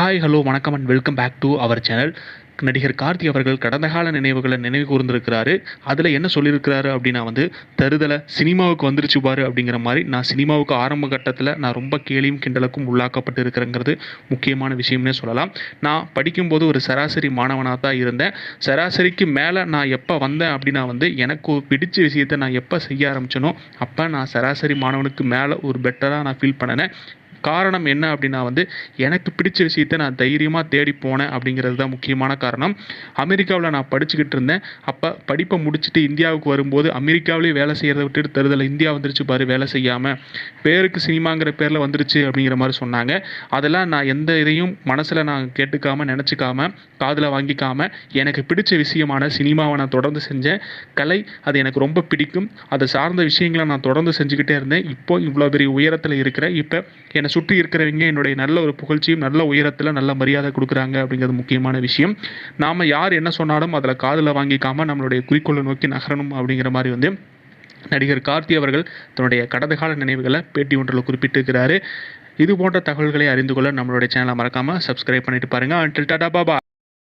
Hi hello வணக்கம் and welcome back to our channel நடிகர் கார்த்தி அவர்கள் கடந்த கால நினைவுகளை நினைவு கூர்ந்திருக்கிறாரு. அதில் என்ன சொல்லியிருக்கிறாரு அப்படின்னா வந்து தருதலை சினிமாவுக்கு வந்துருச்சு பாரு அப்படிங்கிற மாதிரி நான் சினிமாவுக்கு ஆரம்ப கட்டத்தில் நான் ரொம்ப கேலியும் கிண்டலுக்கும் உள்ளாக்கப்பட்டு இருக்கிறேங்கிறது முக்கியமான விஷயம்னே சொல்லலாம். நான் படிக்கும்போது ஒரு சராசரி மாணவனாக தான் இருந்தேன். சராசரிக்கு மேலே நான் எப்போ வந்தேன் அப்படின்னா வந்து எனக்கு ஒரு பிடிச்ச விஷயத்தை நான் எப்போ செய்ய ஆரம்பிச்சேனோ அப்போ நான் சராசரி மாணவனுக்கு மேலே ஒரு பெட்டராக நான் ஃபீல் பண்ணினேன். காரணம் என்ன அப்படின்னா வந்து எனக்கு பிடிச்ச விஷயத்த நான் தைரியமாக தேடி போனேன் அப்படிங்கிறது தான் முக்கியமான காரணம். அமெரிக்காவில் நான் படிச்சுக்கிட்டு இருந்தேன். அப்போ படிப்பை முடிச்சுட்டு இந்தியாவுக்கு வரும்போது அமெரிக்காவிலேயே வேலை செய்கிறத விட்டுட்டு தருதலை இந்தியா வந்துருச்சு பாரு வேலை செய்யாமல் பேருக்கு சினிமாங்கிற பேரில் வந்துருச்சு அப்படிங்கிற மாதிரி சொன்னாங்க. அதெல்லாம் நான் எந்த இதையும் மனசில் நான் கேட்டுக்காமல் நினச்சிக்காம காதில் வாங்கிக்காமல் எனக்கு பிடிச்ச விஷயமான சினிமாவை நான் தொடர்ந்து செஞ்சேன். கலை அது எனக்கு ரொம்ப பிடிக்கும். அதை சார்ந்த விஷயங்களை நான் தொடர்ந்து செஞ்சுக்கிட்டே இருந்தேன். இப்போ இவ்வளோ பெரிய உயரத்தில் இருக்கிறேன் இப்போ என்னை சுற்றி இருக்கிறவங்க என்னுடைய நல்ல ஒரு புகழ்ச்சியும் நல்ல உயரத்தில் நல்ல மரியாதை கொடுக்குறாங்க அப்படிங்கிறது முக்கியமான விஷயம். நாம் யார் என்ன சொன்னாலும் அதில் காதில் வாங்கிக்காம நம்மளுடைய குறிக்கோளை நோக்கி நகரணும் அப்படிங்கிற மாதிரி வந்து நடிகர் கார்த்தி அவர்கள் தன்னுடைய கடந்த கால நினைவுகளை பேட்டி ஒன்றில் குறிப்பிட்டிருக்கிறாரு. இது போன்ற தகவல்களை அறிந்து கொள்ள நம்மளுடைய சேனலை மறக்காமல் சப்ஸ்கிரைப் பண்ணிட்டு பாருங்கள் அண்டில் டாடா பாபா